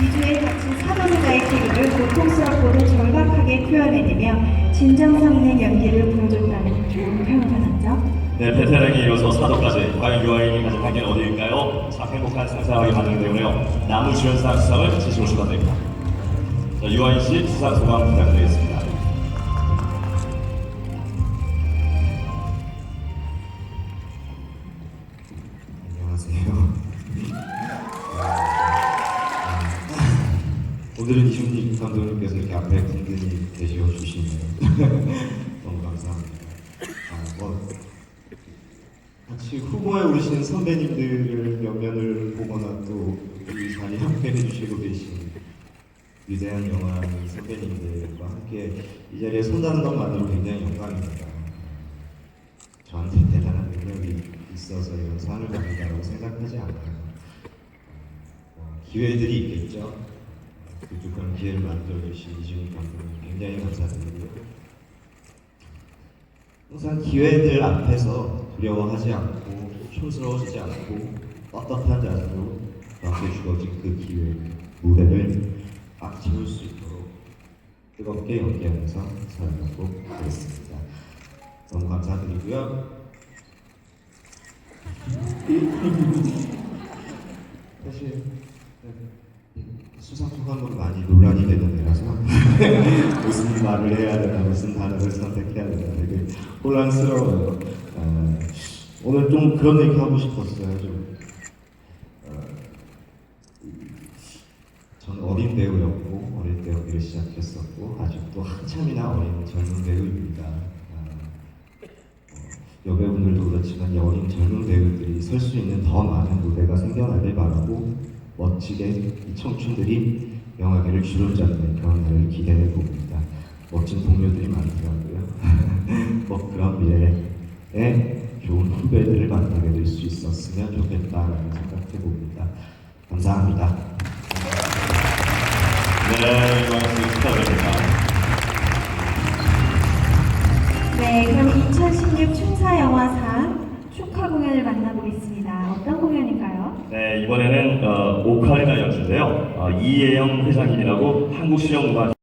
이주에 닥친 사랑자의 기분을 고통스럽고도 정박하게 표현해내며 진정성 있는 연기를 보여줬다는 좋은 평을 받았죠. 네, 베테랑에 이어서 사도까지 과연 유아인이 가진 관계는 어디일까요? 참 행복한 상상하게 만들기 때문에요. 나무 주연상 수상을 지시고 싶었습니다. 자, 유아인 씨 수상 소감 부탁드리겠습니다. 오늘은 이준익 감독님께서 이렇게 앞에 든든히 계셔 주시네요. 너무 감사합니다. 아, 뭐 같이 후보에 오르시는 선배님들을 몇 면을 보거나 또 이 자리에 함께 해주시고 계신 위대한 영화 선배님들과 함께 이 자리에 손다는 것만으로 굉장히 영광입니다. 저한테 대단한 능력이 있어서 이런 상을 받는다고 생각하지 않아요. 어, 기회들이 있겠죠. 그런 기회를 만들어주신 이준희 감독님 굉장히 감사드리고요. 항상 기회들 앞에서 두려워하지 않고 촌스러워지지 않고 떳떳한 자세로 저한테 주어진 그 기회, 무대를 꽉 채울 수 있도록 뜨겁게 연기하면서 살아가고 하겠습니다. 너무 감사드리고요. 사실 네, 수상 소감으로 많이 논란이 되는 애라서 무슨 말을 해야 되나 무슨 단어를 선택해야 되나 되게 혼란스러워요. 어, 오늘 좀 그런 얘기 하고 싶었어요. 좀 어, 저는 어린 배우였고 어릴 때 연기를 시작했었고 아직도 한참이나 어린 젊은 배우입니다. 아, 어, 여배우들도 그렇지만 이 어린 젊은 배우들이 설 수 있는 더 많은 무대가 생겨나길 바라고 멋지게 이 청춘들이 영화계를 주름잡는 그런 날을 기대해 봅니다. 멋진 동료들이 많더라고요. 뭐 그런 미래에 좋은 후배들을 만나게 될 수 있었으면 좋겠다라는 생각해 봅니다. 감사합니다. 네, 씨 축하드립니다. 네, 그럼 2016 충사영화상 축하 공연을 만나보겠습니다. 어떤 공연일까요? 네, 이번에는 어, 오카리나 연주인데요. 어, 이예영 회장님이라고 한국실용음악